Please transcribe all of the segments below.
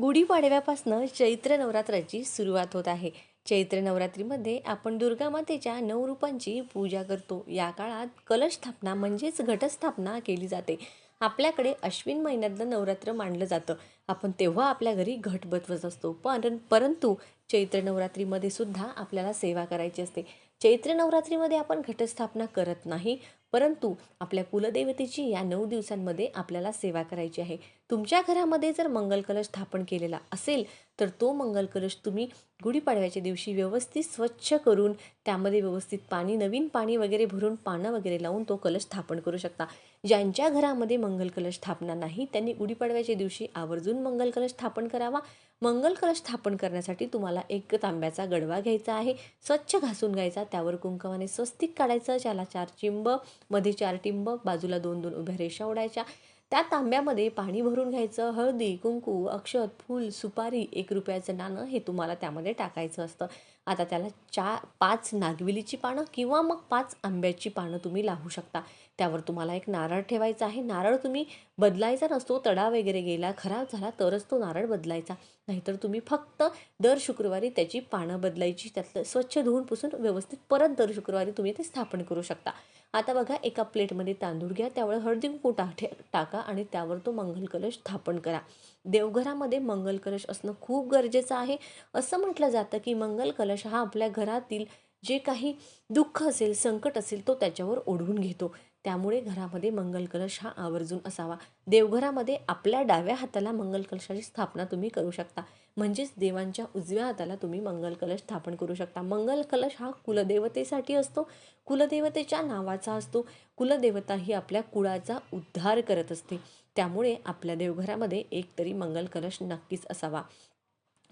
गुढीपाडव्यापासनं चैत्र नवरात्राची सुरुवात होत आहे. चैत्र नवरात्रीमध्ये आपण दुर्गा मातेच्या नऊ रूपांची पूजा करतो. या काळात कलश स्थापना म्हणजेच घटस्थापना केली जाते. आपल्याकडे अश्विन महिन्यातलं नवरात्र मानलं जातं. आपण तेव्हा आपल्या घरी घट बसवत असतो. पण परंतु चैत्र नवरात्रीमध्ये सुद्धा आपल्याला सेवा करायची असते. चैत्र नवरात्रीमध्ये आपण घटस्थापना करत नाही परंतु आपल्या कुलदेवतेची या नऊ दिवसांमध्ये आपल्याला सेवा करायची आहे. तुमच्या घरामध्ये जर मंगल कलश स्थापन केलेला असेल तर तो मंगल कलश तुम्ही गुढीपाडव्याच्या दिवशी व्यवस्थित स्वच्छ करून त्यामध्ये व्यवस्थित पाणी नवीन पाणी वगैरे भरून पानं वगैरे लावून तो कलश स्थापन करू शकता. ज्यांच्या घरामध्ये मंगल कलश स्थापना नाही त्यांनी गुढीपाडव्याच्या दिवशी आवर्जून मंगल कलश स्थापन करावा. मंगल कलश स्थापन करण्यासाठी तुम्हाला एक तांब्याचा गडवा घ्यायचा आहे स्वच्छ घासून घ्यायचा त्यावर कुंकवाने स्वस्तिक काढायचं त्याला चार चिंबमध्ये चार टिंब बाजूला दोन दोन उभ्या रेषा ओढायच्या. त्या तांब्यामध्ये पाणी भरून घ्यायचं हळदी कुंकू अक्षत फूल सुपारी एक रुपयाचं नाणं हे तुम्हाला त्यामध्ये टाकायचं असतं. आता त्याला चा पाच नागविलीची पानं किंवा मग पाच आंब्याची पानं तुम्ही लावू शकता. त्यावर तुम्हाला एक नारळ ठेवायचा आहे. नारळ तुम्ही बदलायचा नसतो तडा वगैरे गेला खराब झाला तरच तो नारळ बदलायचा. नाहीतर तुम्ही फक्त दर शुक्रवारी त्याची पानं बदलायची त्यातलं स्वच्छ धुवून पुसून व्यवस्थित परत दर शुक्रवारी तुम्ही ते स्थापन करू शकता. आता बघा एका प्लेटमध्ये तांदूळ घ्या त्यावर हळदी कुंकू टा टाका आणि त्यावर तो मंगल कलश स्थापन करा. देवघरामध्ये मंगल कलश असणं खूप गरजेचं आहे. असं म्हटलं जातं की मंगल कलश हा आपल्या घरातील जे काही दुःख असेल संकट असेल तो त्याच्यावर ओढवून घेतो. त्यामुळे घरामध्ये मंगल कलश हा आवर्जून असावा. देवघरामध्ये आपल्या डाव्या हाताला मंगल कलशाची स्थापना तुम्ही करू शकता. म्हणजेच देवांच्या उजव्या हाताला तुम्ही मंगल कलश स्थापन करू शकता. मंगल कलश हा कुलदेवतेसाठी असतो. कुलदेवतेच्या नावाचा असतो. कुलदेवता ही आपल्या कुळाचा उद्धार करत असते. त्यामुळे आपल्या देवघरामध्ये एक तरी मंगल कलश नक्कीच असावा.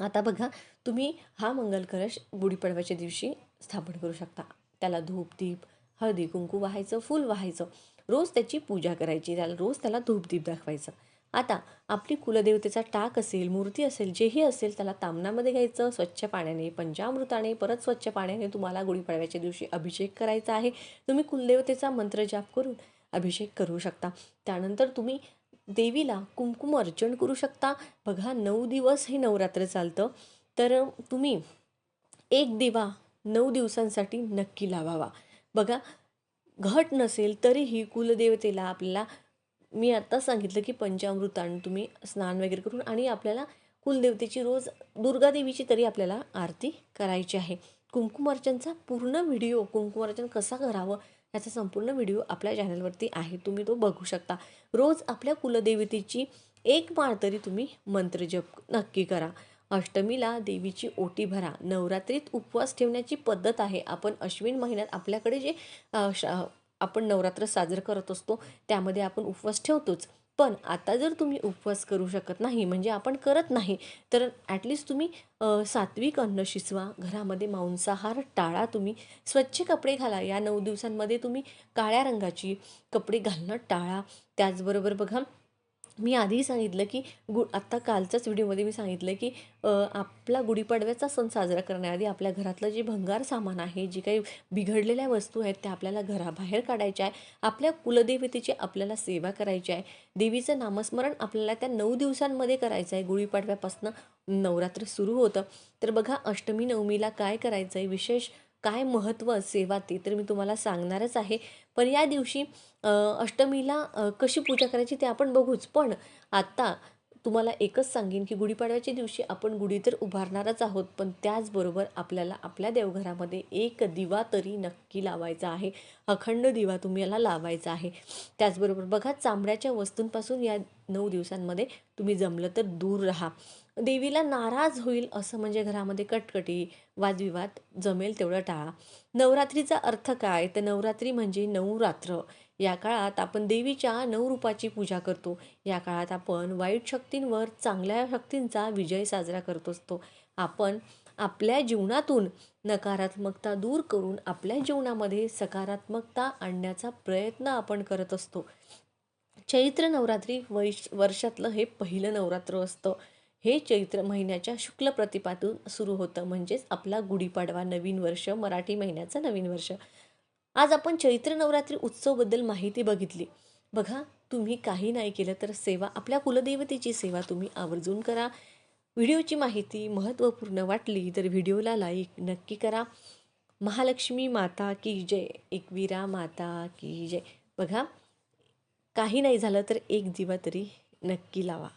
आता बघा तुम्ही हा मंगल कलश गुढीपाडव्याच्या दिवशी स्थापन करू शकता. त्याला धूप दीप हळदी कुंकू वाहायचं फूल वाहायचं. रोज त्याची पूजा करायची त्याला रोज त्याला धूपदीप दाखवायचं. आता आपली कुलदेवतेचा टाक असेल मूर्ती असेल जेही असेल त्याला तामणामध्ये घ्यायचं स्वच्छ पाण्याने पंचामृताने परत स्वच्छ पाण्याने तुम्हाला गुढीपाडव्याच्या दिवशी अभिषेक करायचा आहे. तुम्ही कुलदेवतेचा मंत्र जाप करून अभिषेक करू शकता. त्यानंतर तुम्ही देवीला कुंकुम अर्चन करू शकता. बघा नऊ दिवस हे नवरात्र चालतं. तर तुम्ही एक दिवा नऊ दिवसांसाठी नक्की लावावा. बघा घट नसेल तरीही कुलदेवतेला आपल्याला मी आत्ता सांगितलं की पंचामृताने तुम्ही स्नान वगैरे करून आणि आपल्याला कुलदेवतेची रोज दुर्गादेवीची तरी आपल्याला आरती करायची आहे. कुंकुमार्चनचा पूर्ण व्हिडिओ कुंकुमार्चन कसा करावं याचा संपूर्ण व्हिडिओ आपल्या चॅनलवरती आहे. तुम्ही तो बघू शकता. रोज आपल्या कुलदेवतेची एक माळ तरी तुम्ही मंत्रजप नक्की करा. अष्टमीला देवीची ओटी भरा. नवरात्रीत उपवास ठेवण्याची पद्धत आहे. आपण अश्विन महिन्यात आपल्याकडे जे आपण नवरात्र साजरं करत असतो त्यामध्ये आपण उपवास ठेवतोच. पण आता जर तुम्ही उपवास करू शकत नाही म्हणजे आपण करत नाही तर ॲटलिस्ट तुम्ही सात्विक अन्न शिजवा घरामध्ये मांसाहार टाळा तुम्ही स्वच्छ कपडे घाला या नऊ दिवसांमध्ये तुम्ही काळ्या रंगाची कपडे घालणं टाळा. त्याचबरोबर बघा मी आधी सांगितलं की गु आत्ता कालच्याच व्हिडिओमध्ये मी सांगितलं की आपला गुढीपाडव्याचा सण साजरा करण्याआधी आपल्या घरातलं जे भंगार सामान आहे जी काही बिघडलेल्या वस्तू आहेत त्या आपल्याला घराबाहेर काढायच्या आहे. आपल्या कुलदेवतेची आपल्याला सेवा करायची आहे. देवीचं नामस्मरण आपल्याला त्या नऊ दिवसांमध्ये करायचं आहे. गुढीपाडव्यापासून नवरात्र सुरू होतं. तर बघा अष्टमी नवमीला काय करायचं आहे विशेष काय महत्त्व सेवा ते तर मी तुम्हाला सांगणारच आहे. पण या दिवशी अष्टमीला कशी पूजा करायची ते आपण बघूच. पण आत्ता तुम्हाला एकच सांगेन की गुढीपाडव्याच्या दिवशी आपण गुढी तर उभारणारच आहोत पण त्याचबरोबर आपल्याला आपल्या देवघरामध्ये एक दिवा तरी नक्की लावायचा आहे. अखंड दिवा तुम्हाला लावायचा आहे. त्याचबरोबर बघा चांबड्याच्या वस्तूंपासून या नऊ दिवसांमध्ये तुम्ही जमलं तर दूर राहा. देवीला नाराज होईल असं म्हणजे घरामध्ये कटकटी वादविवाद जमेल तेवढं टाळा. नवरात्रीचा अर्थ काय? तर नवरात्री म्हणजे नऊ रात्र या काळात आपण देवीच्या नऊ रूपाची पूजा करतो. या काळात आपण वाईट शक्तींवर चांगल्या शक्तींचा विजय साजरा करत असतो. आपण आपल्या जीवनातून नकारात्मकता दूर करून आपल्या जीवनामध्ये सकारात्मकता आणण्याचा प्रयत्न आपण करत असतो. चैत्र नवरात्री वैश वर्षातलं हे पहिलं नवरात्र असतं. हे चैत्र महिन्याच्या शुक्ल प्रतिपातून सुरू होतं. म्हणजेच आपला गुढीपाडवा नवीन वर्ष मराठी महिन्याचं नवीन वर्ष. आज आपण चैत्र नवरात्री उत्सवबद्दल माहिती बघितली. बघा तुम्ही काही नाही केलं तर सेवा आपल्या कुलदेवतेची सेवा तुम्ही आवर्जून करा. व्हिडिओची माहिती महत्त्वपूर्ण वाटली तर व्हिडिओला लाईक नक्की करा. महालक्ष्मी माता की जय. एकवीरा माता की जय. बघा काही नाही झालं तर एक दिवा तरी नक्की लावा.